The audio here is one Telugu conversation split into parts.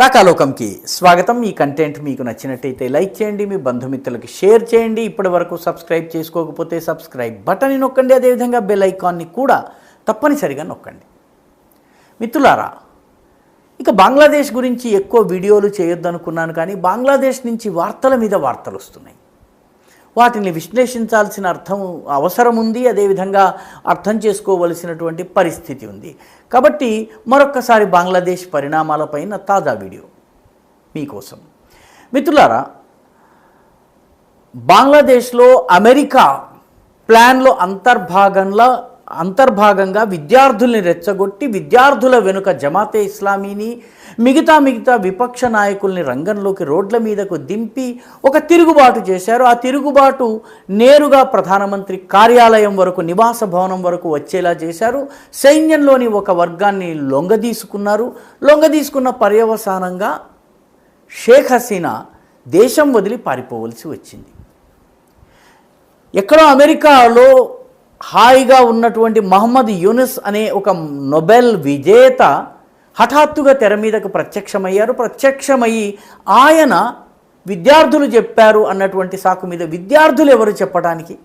రాకాలోకంకి స్వాగతం. ఈ కంటెంట్ మీకు నచ్చినట్టయితే లైక్ చేయండి మీ బంధుమిత్రులకి షేర్ చేయండి. ఇప్పటి వరకు సబ్స్క్రైబ్ చేసుకోకపోతే సబ్స్క్రైబ్ బటన్ నొక్కండి. అదేవిధంగా బెల్ ఐకాన్ని కూడా తప్పనిసరిగా నొక్కండి. మిత్రులారా ఇక బంగ్లాదేశ్ గురించి ఎక్కువ వీడియోలు చేయొద్దనుకున్నాను కానీ బంగ్లాదేశ్ నుంచి వార్తల మీద వార్తలు వస్తున్నాయి. వాటిని విశ్లేషించాల్సిన అర్థం అవసరం ఉంది అదేవిధంగా అర్థం చేసుకోవలసినటువంటి పరిస్థితి ఉంది. కాబట్టి మరొక్కసారి బంగ్లాదేశ్ పరిణామాలపైన తాజా వీడియో మీకోసం. మిత్రులారా బంగ్లాదేశ్లో అమెరికా ప్లాన్లో అంతర్భాగంలో అంతర్భాగంగా విద్యార్థుల్ని రెచ్చగొట్టి విద్యార్థుల వెనుక జమాతే ఇస్లామీని మిగతా మిగతా విపక్ష నాయకుల్ని రంగంలోకి రోడ్ల మీదకు దింపి ఒక తిరుగుబాటు చేశారు. ఆ తిరుగుబాటు నేరుగా ప్రధానమంత్రి కార్యాలయం వరకు నివాస భవనం వరకు వచ్చేలా చేశారు. సైన్యంలోని ఒక వర్గాన్ని లొంగదీసుకున్నారు. లొంగదీసుకున్న పర్యవసానంగా షేక్ హసీనా దేశం వదిలి పారిపోవలసి వచ్చింది. ఎక్కడో అమెరికాలో హాయిగా ఉన్నటువంటి మహమ్మద్ యూనిస్ అనే ఒక నొబెల్ విజేత హఠాత్తుగా తెర మీదకు ప్రత్యక్షమయ్యారు. ప్రత్యక్షమయ్యి ఆయన విద్యార్థులు చెప్పారు అన్నటువంటి సాకు మీద విద్యార్థులు ఎవరు చెప్పడానికి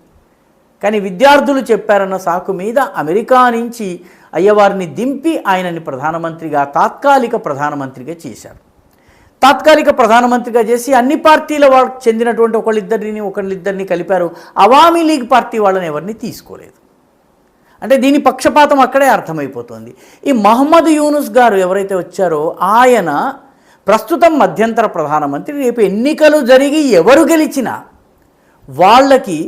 కానీ విద్యార్థులు చెప్పారన్న సాకు మీద అమెరికా నుంచి అయ్యవారిని దింపి ఆయనని ప్రధానమంత్రిగా తాత్కాలిక ప్రధానమంత్రిగా చేశారు. తాత్కాలిక ప్రధానమంత్రిగా చేసి అన్ని పార్టీల వాళ్ళకి చెందినటువంటి ఒకళ్ళిద్దరిని ఒకళ్ళిద్దరిని కలిపారు. అవామీ లీగ్ పార్టీ వాళ్ళని ఎవరిని తీసుకోలేదు. అంటే దీని పక్షపాతం అక్కడే అర్థమైపోతుంది. ఈ మహమ్మద్ యూనుస్ గారు ఎవరైతే వచ్చారో ఆయన ప్రస్తుతం మధ్యంతర ప్రధానమంత్రి. రేపు ఎన్నికలు జరిగి ఎవరు గెలిచినా వాళ్ళకి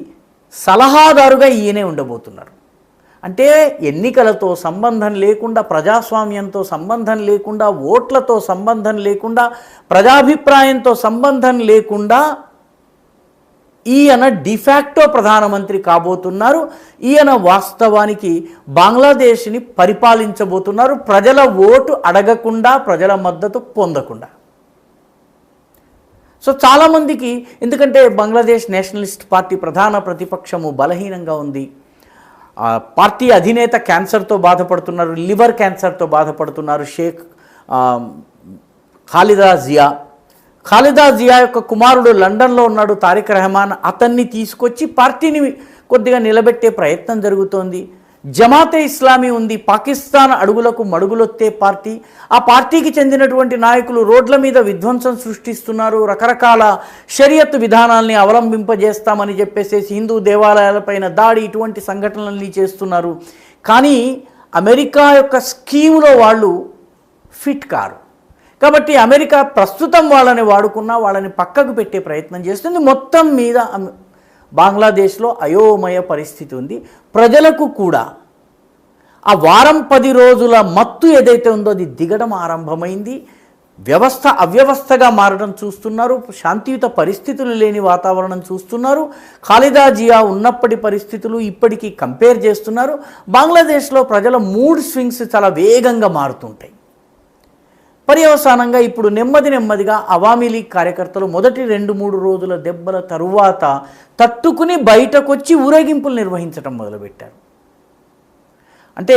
సలహాదారుగా ఈయనే ఉండబోతున్నారు. అంటే ఎన్నికలతో సంబంధం లేకుండా ప్రజాస్వామ్యంతో సంబంధం లేకుండా ఓట్లతో సంబంధం లేకుండా ప్రజాభిప్రాయంతో సంబంధం లేకుండా ఈయన డిఫాక్టో ప్రధానమంత్రి కాబోతున్నారు. ఈయన వాస్తవానికి బంగ్లాదేశ్ని పరిపాలించబోతున్నారు. ప్రజల ఓటు అడగకుండా ప్రజల మద్దతు పొందకుండా. సో చాలామందికి ఎందుకంటే బంగ్లాదేశ్ నేషనలిస్ట్ పార్టీ ప్రధాన ప్రతిపక్షము బలహీనంగా ఉంది. పార్టీ అధినేత క్యాన్సర్తో బాధపడుతున్నారు లివర్ క్యాన్సర్తో బాధపడుతున్నారు షేక్ ఖాలిదా జియా. ఖాలిదా జియా యొక్క కుమారుడు లండన్లో ఉన్నాడు తారిక్ రెహమాన్ అతన్ని తీసుకొచ్చి పార్టీని కొద్దిగా నిలబెట్టే ప్రయత్నం జరుగుతోంది. జమాతే ఇస్లామీ ఉంది పాకిస్తాన్ అడుగులకు మడుగులొత్తే పార్టీ. ఆ పార్టీకి చెందినటువంటి నాయకులు రోడ్ల మీద విధ్వంసం సృష్టిస్తున్నారు. రకరకాల షరియత్ విధానాల్ని అవలంబింపజేస్తామని చెప్పేసి హిందూ దేవాలయాలపైన దాడి ఇటువంటి సంఘటనల్ని చేస్తున్నారు. కానీ అమెరికా యొక్క స్కీములో వాళ్ళు ఫిట్ కారు. కాబట్టి అమెరికా ప్రస్తుతం వాళ్ళని వాడుకున్నా వాళ్ళని పక్కకు పెట్టే ప్రయత్నం చేస్తుంది. మొత్తం మీద బంగ్లాదేశ్లో అయోమయ పరిస్థితి ఉంది. ప్రజలకు కూడా ఆ వారం పది రోజుల మత్తు ఏదైతే ఉందో అది దిగడం ఆరంభమైంది. వ్యవస్థ అవ్యవస్థగా మారడం చూస్తున్నారు. శాంతియుత పరిస్థితులు లేని వాతావరణం చూస్తున్నారు. ఖాలిదా జియా ఉన్నప్పటి పరిస్థితులు ఇప్పటికీ కంపేర్ చేస్తున్నారు. బంగ్లాదేశ్లో ప్రజల మూడ్ స్వింగ్స్ చాలా వేగంగా మారుతుంటాయి. పర్యవసానంగా ఇప్పుడు నెమ్మది నెమ్మదిగా అవామీ లీగ్ కార్యకర్తలు మొదటి రెండు మూడు రోజుల దెబ్బల తరువాత తట్టుకుని బయటకొచ్చి ఊరేగింపులు నిర్వహించడం మొదలుపెట్టారు. అంటే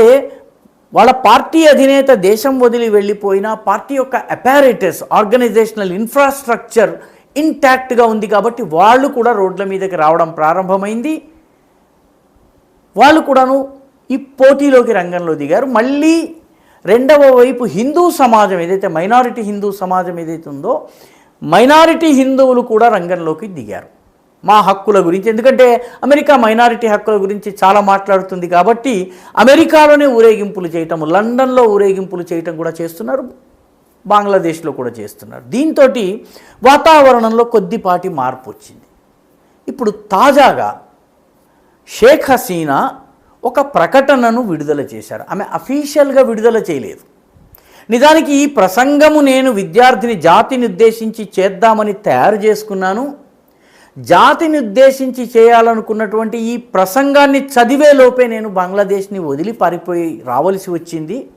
వాళ్ళ పార్టీ అధినేత దేశం వదిలి వెళ్ళిపోయినా పార్టీ యొక్క అపారేటస్ ఆర్గనైజేషనల్ ఇన్ఫ్రాస్ట్రక్చర్ ఇంటాక్ట్గా ఉంది కాబట్టి వాళ్ళు కూడా రోడ్ల మీదకి రావడం ప్రారంభమైంది. వాళ్ళు కూడాను ఈ పోటీలోకి రంగంలో దిగారు. మళ్ళీ రెండవ వైపు హిందూ సమాజం ఏదైతే మైనారిటీ హిందూ సమాజం ఏదైతే ఉందో మైనారిటీ హిందువులు కూడా రంగంలోకి దిగారు. మా హక్కుల గురించి ఎందుకంటే అమెరికా మైనారిటీ హక్కుల గురించి చాలా మాట్లాడుతుంది కాబట్టి అమెరికాలోనే ఊరేగింపులు చేయటం లండన్లో ఊరేగింపులు చేయటం కూడా చేస్తున్నారు బంగ్లాదేశ్లో కూడా చేస్తున్నారు. దీంతో వాతావరణంలో కొద్దిపాటి మార్పు వచ్చింది. ఇప్పుడు తాజాగా షేక్ హసీనా ఒక ప్రకటనను విడుదల చేశారు. ఆమె అఫీషియల్గా విడుదల చేయలేదు. నిజానికి ఈ ప్రసంగము నేను విద్యార్థిని జాతిని ఉద్దేశించి చేద్దామని తయారు చేసుకున్నాను. జాతిని ఉద్దేశించి చేయాలనుకున్నటువంటి ఈ ప్రసంగాన్ని చదివే లోపే నేను బంగ్లాదేశ్ని వదిలి పారిపోయి రావలసి వచ్చింది.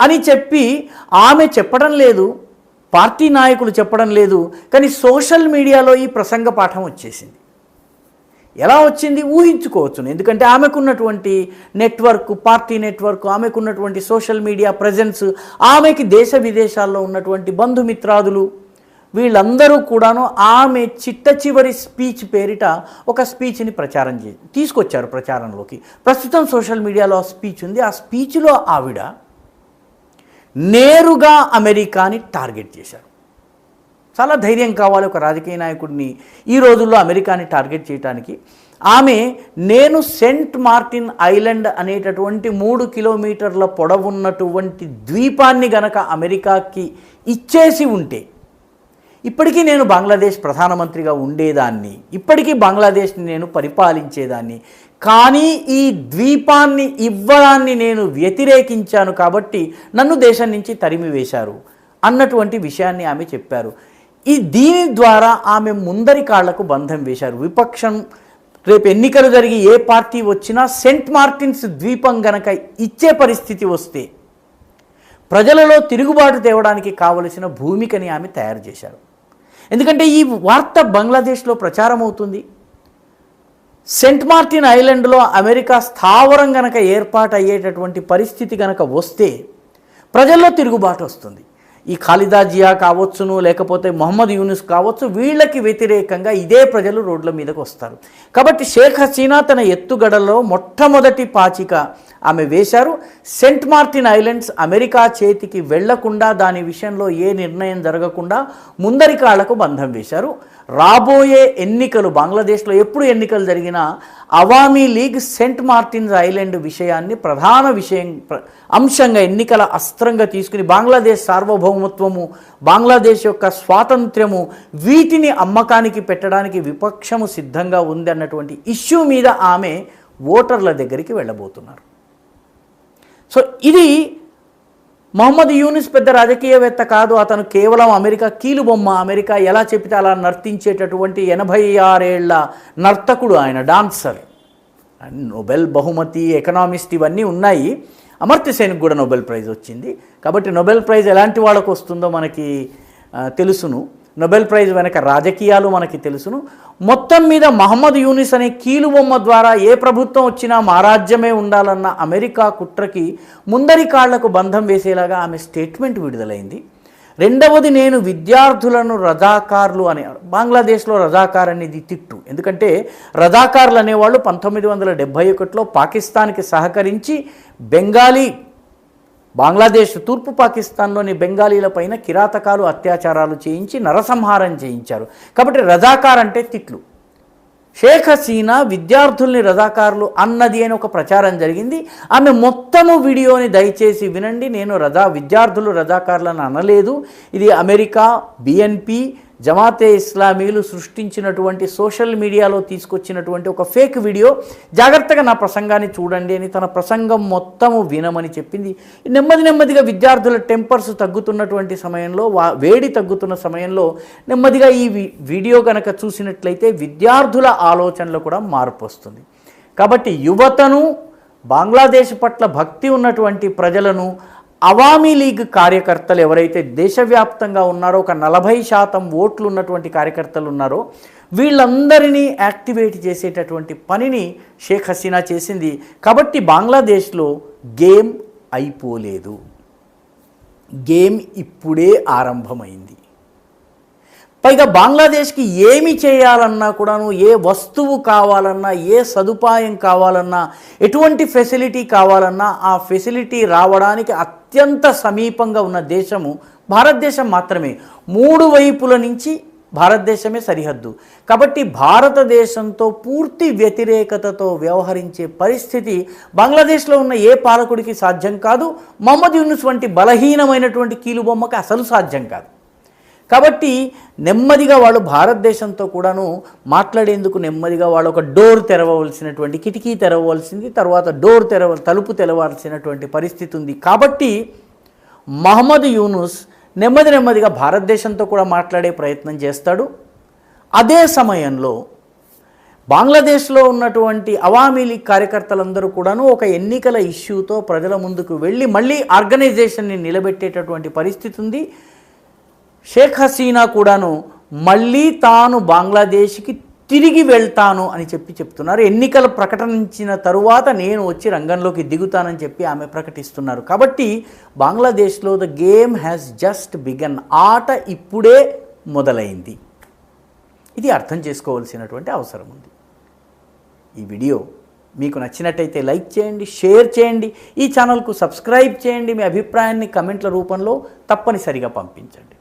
అని చెప్పి ఆమె చెప్పడం లేదు. పార్టీ నాయకులు చెప్పడం లేదు. కానీ సోషల్ మీడియాలో ఈ ప్రసంగ పాఠం వచ్చేసింది. ఎలా వచ్చింది? ఊహించుకోవచ్చును. ఎందుకంటే ఆమెకున్నటువంటి నెట్వర్క్ పార్టీ నెట్వర్క్ ఆమెకున్నటువంటి సోషల్ మీడియా ప్రజెన్స్ ఆమెకి దేశ విదేశాల్లో ఉన్నటువంటి బంధుమిత్రాదులు వీళ్ళందరూ కూడాను ఆమె చిట్ట చివరి స్పీచ్ పేరిట ఒక స్పీచ్ని ప్రచారం చే తీసుకొచ్చారు ప్రచారంలోకి. ప్రస్తుతం సోషల్ మీడియాలో ఆ స్పీచ్ ఉంది. ఆ స్పీచ్లో ఆవిడ నేరుగా అమెరికాని టార్గెట్ చేశారు. చాలా ధైర్యం కావాలి ఒక రాజకీయ నాయకుడిని ఈ రోజుల్లో అమెరికాని టార్గెట్ చేయడానికి ఆమె నేను సెంట్ మార్టిన్ ఐలాండ్ అనేటటువంటి మూడు కిలోమీటర్ల పొడవున్నటువంటి ద్వీపాన్ని గనక అమెరికాకి ఇచ్చేసి ఉంటే ఇప్పటికీ నేను బంగ్లాదేశ్ ప్రధానమంత్రిగా ఉండేదాన్ని ఇప్పటికీ బంగ్లాదేశ్ని నేను పరిపాలించేదాన్ని కానీ ఈ ద్వీపాన్ని ఇవ్వడాన్ని నేను వ్యతిరేకించాను కాబట్టి నన్ను దేశం నుంచి తరిమి వేశారు అన్నటువంటి విషయాన్ని ఆమె చెప్పారు. ఈ దీని ద్వారా ఆమె ముందరి కాళ్ళకు బంధం వేశారు. విపక్షం రేపు ఎన్నికలు జరిగి ఏ పార్టీ వచ్చినా సెంట్ మార్టిన్స్ ద్వీపం గనక ఇచ్చే పరిస్థితి వస్తే ప్రజలలో తిరుగుబాటు తేవడానికి కావలసిన భూమికని ఆమె తయారు చేశారు. ఎందుకంటే ఈ వార్త బంగ్లాదేశ్లో ప్రచారం అవుతుంది. సెంట్ మార్టిన్ ఐలాండ్లో అమెరికా స్థావరం గనక ఏర్పాటు అయ్యేటటువంటి పరిస్థితి గనక వస్తే ప్రజల్లో తిరుగుబాటు వస్తుంది. ఈ ఖాలిదా జియా కావచ్చును లేకపోతే మొహమ్మద్ యూనుస్ కావచ్చు వీళ్ళకి వ్యతిరేకంగా ఇదే ప్రజలు రోడ్ల మీదకు వస్తారు. కాబట్టి షేక్ హసీనా తన ఎత్తుగడలో మొట్టమొదటి పాచిక ఆమె వేశారు. సెంట్ మార్టిన్ ఐలాండ్స్ అమెరికా చేతికి వెళ్ళకుండా దాని విషయంలో ఏ నిర్ణయం జరగకుండా ముందరి కాళ్ళకు బంధం వేశారు. రాబోయే ఎన్నికలు బంగ్లాదేశ్లో ఎప్పుడు ఎన్నికలు జరిగినా Awami League Saint Martin's Island విషయాన్ని ప్రధాన విషయం అంశంగా ఎన్నికల అస్త్రంగా తీసుకుని బంగ్లాదేశ్ సార్వభౌమత్వము బంగ్లాదేశ్ యొక్క స్వాతంత్ర్యము వీటిని అమ్మకానికి పెట్టడానికి విపక్షము సిద్ధంగా ఉంది అన్నటువంటి ఇష్యూ మీద ఆమె ఓటర్ల దగ్గరికి వెళ్ళబోతున్నారు. సో ఇది మహమ్మద్ యూనిస్ పెద్ద రాజకీయవేత్త కాదు అతను కేవలం అమెరికా కీలుబొమ్మ అమెరికా ఎలా చెప్తే అలా నర్తించేటటువంటి ఎనభై ఆరేళ్ళ నర్తకుడు ఆయన డాన్సర్. నోబెల్ బహుమతి ఎకనామిస్ట్ ఇవన్నీ ఉన్నాయి. అమర్త్య సేన్కి కూడా నోబెల్ ప్రైజ్ వచ్చింది. కాబట్టి నోబెల్ ప్రైజ్ ఎలాంటి వాళ్ళకు వస్తుందో మనకి తెలుసును. నోబెల్ ప్రైజ్ వెనక రాజకీయాలు మనకి తెలుసును. మొత్తం మీద మహమ్మద్ యూనిస్ అనే కీలుబొమ్మ ద్వారా ఏ ప్రభుత్వం వచ్చినా మారాజ్యమే ఉండాలన్న అమెరికా కుట్రకి ముందరి కాళ్ళకు బంధం వేసేలాగా ఆమె స్టేట్మెంట్ విడుదలైంది. రెండవది నేను విద్యార్థులను రజాకార్లు అనే బంగ్లాదేశ్లో రజాకార్ అనేది తిట్టు. ఎందుకంటే రజాకార్లు అనేవాళ్ళు పంతొమ్మిది వందల డెబ్భై ఒకటిలో పాకిస్తాన్కి సహకరించి బెంగాలీ బంగ్లాదేశ్ తూర్పు పాకిస్తాన్లోని బెంగాలీలపైన కిరాతకాలు అత్యాచారాలు చేయించి నరసంహారం చేయించారు. కాబట్టి రజాకార్ అంటే తిట్లు. షేక్ హసీనా విద్యార్థుల్ని రజాకారులు అన్నది అని ఒక ప్రచారం జరిగింది. ఆమె మొత్తము వీడియోని దయచేసి వినండి. నేను రజా విద్యార్థులు రజాకారులను అనలేదు. ఇది అమెరికా బిఎన్పి జమాతే ఇస్లామీలు సృష్టించినటువంటి సోషల్ మీడియాలో తీసుకొచ్చినటువంటి ఒక ఫేక్ వీడియో. జాగ్రత్తగా నా ప్రసంగాన్ని చూడండి అని తన ప్రసంగం మొత్తము వినమని చెప్పింది. నెమ్మది నెమ్మదిగా విద్యార్థుల టెంపర్స్ తగ్గుతున్నటువంటి సమయంలో వా వేడి తగ్గుతున్న సమయంలో నెమ్మదిగా ఈ వీడియో కనుక చూసినట్లయితే విద్యార్థుల ఆలోచనలో కూడా మార్పు వస్తుంది. కాబట్టి యువతను బంగ్లాదేశ్ పట్ల భక్తి ఉన్నటువంటి ప్రజలను అవామీ లీగ్ కార్యకర్తలు ఎవరైతే దేశవ్యాప్తంగా ఉన్నారో ఒక నలభై శాతం ఓట్లు ఉన్నటువంటి కార్యకర్తలు ఉన్నారో వీళ్ళందరినీ యాక్టివేట్ చేసేటటువంటి పనిని షేక్ హసీనా చేసింది. కాబట్టి బంగ్లాదేశ్లో గేమ్ అయిపోలేదు. గేమ్ ఇప్పుడే ఆరంభమైంది. పైగా బంగ్లాదేశ్కి ఏమి చేయాలన్నా కూడాను ఏ వస్తువు కావాలన్నా ఏ సదుపాయం కావాలన్నా ఎటువంటి ఫెసిలిటీ కావాలన్నా ఆ ఫెసిలిటీ రావడానికి అత్యంత సమీపంగా ఉన్న దేశము భారతదేశం మాత్రమే. మూడు వైపుల నుంచి భారతదేశమే సరిహద్దు. కాబట్టి భారతదేశంతో పూర్తి వ్యతిరేకతతో వ్యవహరించే పరిస్థితి బంగ్లాదేశ్లో ఉన్న ఏ పాలకుడికి సాధ్యం కాదు మహమ్మద్ యూనుస్ వంటి బలహీనమైనటువంటి కీలుబొమ్మకి అసలు సాధ్యం కాదు. కాబట్టి నెమ్మదిగా వాళ్ళు భారతదేశంతో కూడాను మాట్లాడేందుకు నెమ్మదిగా వాళ్ళు ఒక డోర్ తెరవవలసినటువంటి కిటికీ తెరవలసింది తర్వాత డోర్ తెరవ తలుపు తెరవాల్సినటువంటి పరిస్థితి ఉంది. కాబట్టి మహమ్మద్ యూనుస్ నెమ్మది నెమ్మదిగా భారతదేశంతో కూడా మాట్లాడే ప్రయత్నం చేస్తాడు. అదే సమయంలో బంగ్లాదేశ్లో ఉన్నటువంటి అవామీ లీగ్ కార్యకర్తలందరూ కూడాను ఒక ఎన్నికల ఇష్యూతో ప్రజల ముందుకు వెళ్ళి మళ్ళీ ఆర్గనైజేషన్ని నిలబెట్టేటటువంటి పరిస్థితి ఉంది. షేక్ హసీనా కూడాను మళ్ళీ తాను బంగ్లాదేశ్కి తిరిగి వెళ్తాను అని చెప్పి చెప్తున్నారు. ఎన్నికలు ప్రకటించిన తరువాత నేను వచ్చి రంగంలోకి దిగుతానని చెప్పి ఆమె ప్రకటిస్తున్నారు. కాబట్టి బంగ్లాదేశ్లో the game has just begun. ఆట ఇప్పుడే మొదలైంది. ఇది అర్థం చేసుకోవాల్సినటువంటి అవసరం ఉంది. ఈ వీడియో మీకు నచ్చినట్టయితే లైక్ చేయండి షేర్ చేయండి ఈ ఛానల్కు సబ్స్క్రైబ్ చేయండి మీ అభిప్రాయాన్ని కమెంట్ల రూపంలో తప్పనిసరిగా పంపించండి.